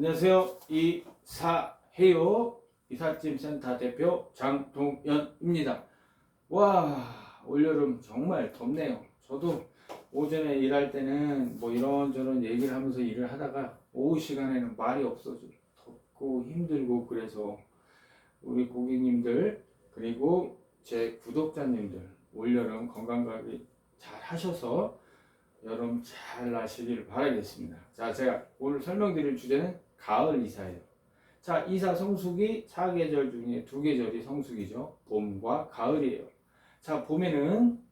안녕하세요. 이사해요. 이삿짐센터 대표 장동연입니다. 와, 올여름 정말 덥네요. 저도 오전에 일할 때는 뭐 이런저런 얘기를 하면서 일을 하다가 오후 시간에는 말이 없어져. 덥고 힘들고 그래서 우리 고객님들 그리고 제 구독자님들 올여름 건강관리 잘 하셔서 여름 잘 나시길 바라겠습니다. 자, 제가 오늘 설명드릴 주제는 가을 이사예요. 자, 이사 성수기 사계절 중에 두 계절이 성수기죠. 봄과 가을이에요. 자, 봄에는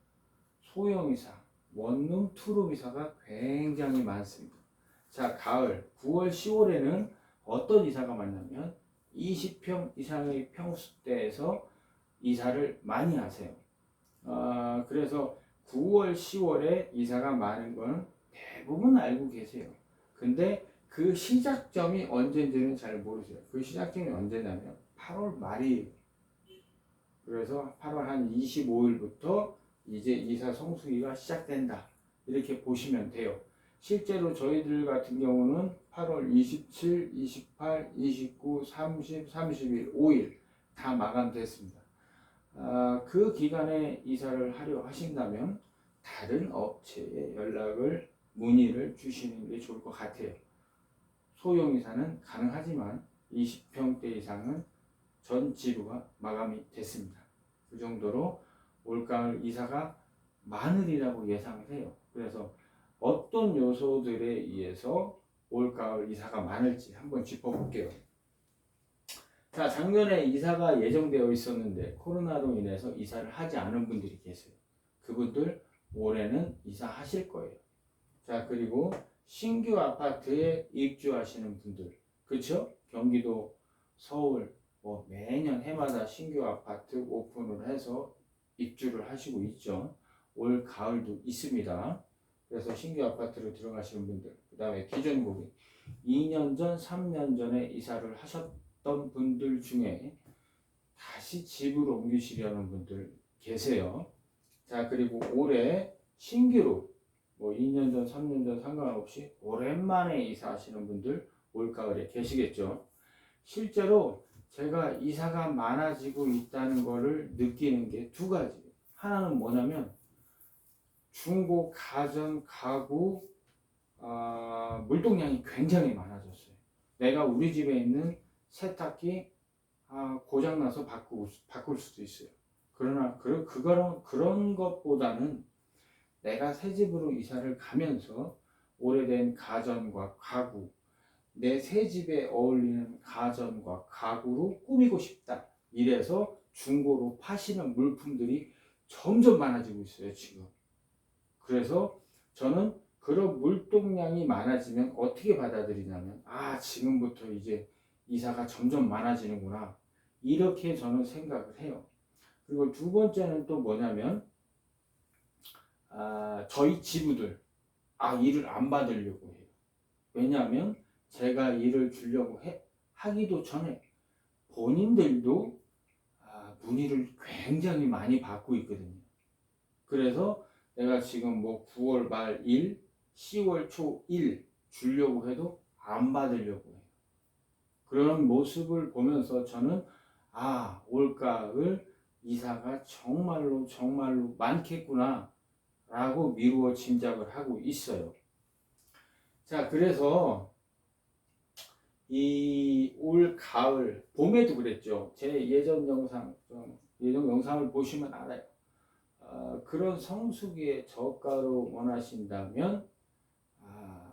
소형 이사, 원룸, 투룸 이사가 굉장히 많습니다. 자, 가을 9월, 10월에는 어떤 이사가 많냐면 20평 이상의 평수대에서 이사를 많이 하세요. 아, 그래서 9월, 10월에 이사가 많은 건 대부분 알고 계세요. 근데 그 시작점이 언제인지는 잘 모르세요. 그 시작점이 언제냐면 8월 말이에요. 그래서 8월 한 25일부터 이제 이사 성수기가 시작된다. 이렇게 보시면 돼요. 실제로 저희들 같은 경우는 8월 27, 28, 29, 30, 31, 5일 다 마감됐습니다. 아, 그 기간에 이사를 하려 하신다면 다른 업체에 연락을 문의를 주시는 게 좋을 것 같아요. 소형 이사는 가능하지만 20평대 이상은 전 지부가 마감이 됐습니다. 그 정도로 올가을 이사가 많으리라고 예상을 해요. 그래서 어떤 요소들에 의해서 올가을 이사가 많을지 한번 짚어볼게요. 자, 작년에 이사가 예정되어 있었는데 코로나로 인해서 이사를 하지 않은 분들이 계세요. 그분들 올해는 이사하실 거예요. 자, 그리고 신규 아파트에 입주하시는 분들, 그렇죠? 경기도, 서울, 뭐 매년 해마다 신규 아파트 오픈을 해서 입주를 하시고 있죠. 올 가을도 있습니다. 그래서 신규 아파트로 들어가시는 분들, 그 다음에 기존 고객, 2년 전, 3년 전에 이사를 하셨던 분들 중에 다시 집으로 옮기시려는 분들 계세요. 자, 그리고 올해 신규로 뭐 2년 전, 3년 전 상관없이 오랜만에 이사하시는 분들 올가을에 계시겠죠. 실제로 제가 이사가 많아지고 있다는 것을 느끼는 게 두 가지. 하나는 뭐냐면 중고, 가전, 가구, 아, 물동량이 굉장히 많아졌어요. 내가 우리 집에 있는 세탁기 아, 고장나서 바꾸, 바꿀 수도 있어요. 그러나 그, 그거는 그런 것보다는 내가 새 집으로 이사를 가면서 오래된 가전과 가구, 내 새 집에 어울리는 가전과 가구로 꾸미고 싶다. 이래서 중고로 파시는 물품들이 점점 많아지고 있어요, 지금. 그래서 저는 그런 물동량이 많아지면 어떻게 받아들이냐면, 아, 지금부터 이제 이사가 점점 많아지는구나. 이렇게 저는 생각을 해요. 그리고 두 번째는 또 뭐냐면, 아, 저희 지부들, 아, 일을 안 받으려고 해요. 왜냐하면 제가 일을 주려고 해, 하기도 전에 본인들도 아, 문의를 굉장히 많이 받고 있거든요. 그래서 내가 지금 뭐 9월 말 1, 10월 초 1 주려고 해도 안 받으려고 해요. 그런 모습을 보면서 저는 아, 올가을 이사가 정말로 정말로 많겠구나 라고 미루어 짐작을 하고 있어요. 자, 그래서 이 올 가을 봄에도 그랬죠. 제 예전 영상 좀 예전 영상을 보시면 알아요. 어, 그런 성수기에 저가로 원하신다면 아,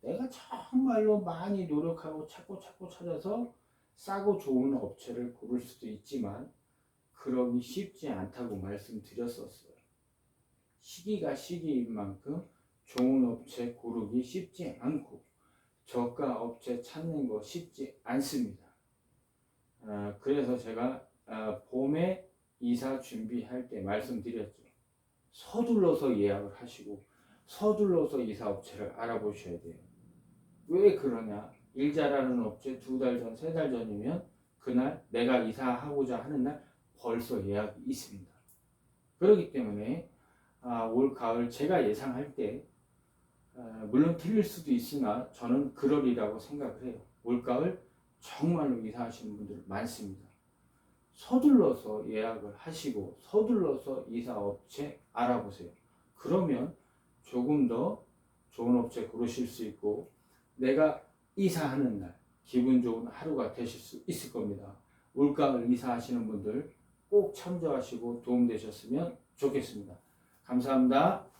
내가 정말로 많이 노력하고 찾고 찾고 찾아서 싸고 좋은 업체를 고를 수도 있지만 그러기 쉽지 않다고 말씀드렸었어요. 시기가 시기인 만큼 좋은 업체 고르기 쉽지 않고 저가 업체 찾는 거 쉽지 않습니다. 아, 그래서 제가 아, 봄에 이사 준비할 때 말씀드렸죠. 서둘러서 예약을 하시고 서둘러서 이사 업체를 알아보셔야 돼요. 왜 그러냐? 일 잘하는 업체 두 달 전, 세 달 전이면 그날 내가 이사하고자 하는 날 벌써 예약이 있습니다. 그렇기 때문에 아, 올 가을 제가 예상할 때 어, 물론 틀릴 수도 있으나 저는 그러리라고 생각을 해요. 올 가을 정말로 이사하시는 분들 많습니다. 서둘러서 예약을 하시고 서둘러서 이사 업체 알아보세요. 그러면 조금 더 좋은 업체 고르실 수 있고 내가 이사하는 날 기분 좋은 하루가 되실 수 있을 겁니다. 올가을 이사하시는 분들 꼭 참조하시고 도움되셨으면 좋겠습니다. 감사합니다.